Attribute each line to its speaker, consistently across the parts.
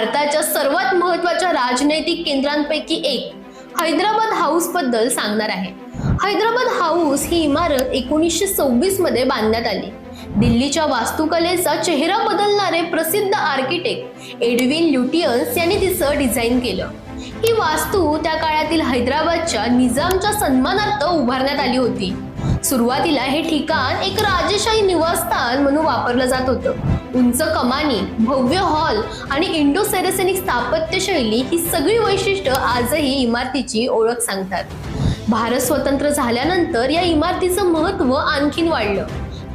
Speaker 1: भारताच्या सर्वात महत्त्वाच्या राजनैतिक केंद्रांपैकी एक हैदराबाद हाऊसबद्दल सांगणार आहे. हैदराबाद हाऊस ही इमारत एकोणीसशे सव्वीसमध्ये बांधण्यात आली. दिल्लीच्या वास्तुकलेचा चेहरा बदलणारे प्रसिद्ध आर्किटेक्ट एडविन ल्युटियन्स यांनी तिचं डिझाईन केलं. ही वास्तू त्या काळातील हैदराबादच्या निजामच्या सन्मानार्थ उभारण्यात आली होती. सुरुवातीला हे ठिकाण एक राजेशाही निवासस्थान म्हणून वापरलं जात होतं. उंच कमानी भव्य हॉल आणि इंडो सेरेसेनिक स्थापत्यशैली ही सगळी वैशिष्ट्य आजही इमारतीची ओळख सांगतात. भारत स्वतंत्र झाल्यानंतर या इमारतीचं महत्त्व आणखीन वाढलं.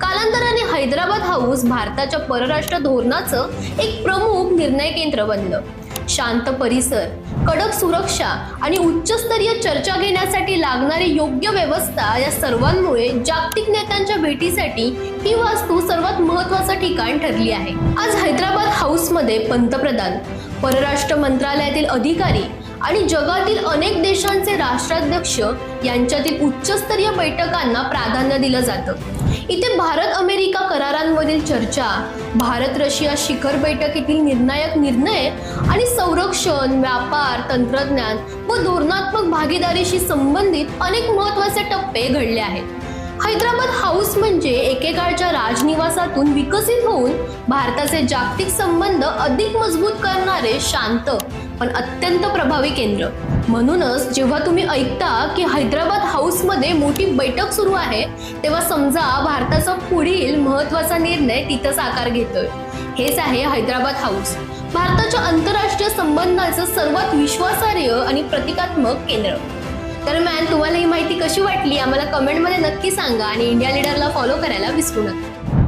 Speaker 1: कालांतराने हैदराबाद हाऊस भारताच्या परराष्ट्र धोरणाचं एक प्रमुख निर्णय केंद्र बनलं. शांत परिसर कडक सुरक्षा आणि उच्चस्तरीय चर्चा घेण्यासाठी लागणारी योग्य व्यवस्था या सर्वांमुळे जागतिक नेत्यांच्या भेटीसाठी ही वास्तू सर्वात महत्वाचं ठिकाण ठरली आहे. आज हैदराबाद हाऊसमध्ये पंतप्रधान परराष्ट्र मंत्रालयातील अधिकारी आणि जगातील अनेक देशांचे राष्ट्राध्यक्ष यांच्यातील उच्चस्तरीय बैठकांना प्राधान्य दिलं जातं. इथे भारत करारांवरील चर्चा भारत रशिया शिखर बैठकीतील निर्णायक निर्णय आणि संरक्षण व्यापार तंत्रज्ञान व धोरणात्मक भागीदारीशी संबंधित अनेक महत्त्वाचे टप्पे घडले आहेत. हैदराबाद हाऊस म्हणजे एकेकाळच्या राजनिवासातून विकसित होऊन भारताचे जागतिक संबंध अधिक मजबूत करणारे शांत पण अत्यंत प्रभावी केंद्र. म्हणूनच जेव्हा तुम्ही ऐकता की हैदराबाद हाऊसमध्ये मोठी बैठक सुरू आहे तेव्हा समजा भारताचा पुढील महत्त्वाचा निर्णय तिथं साकार घेतोय. हेच आहे हैदराबाद हाऊस. भारताच्या आंतरराष्ट्रीय संबंधाचं सर्वात विश्वासार्ह आणि प्रतिकात्मक केंद्र. तर मॅन तुम्हाला ही माहिती कशी वाटली? आम्हाला कमेंटमध्ये नक्की सांगा आणि इंडिया लीडरला फॉलो करायला विसरू नका.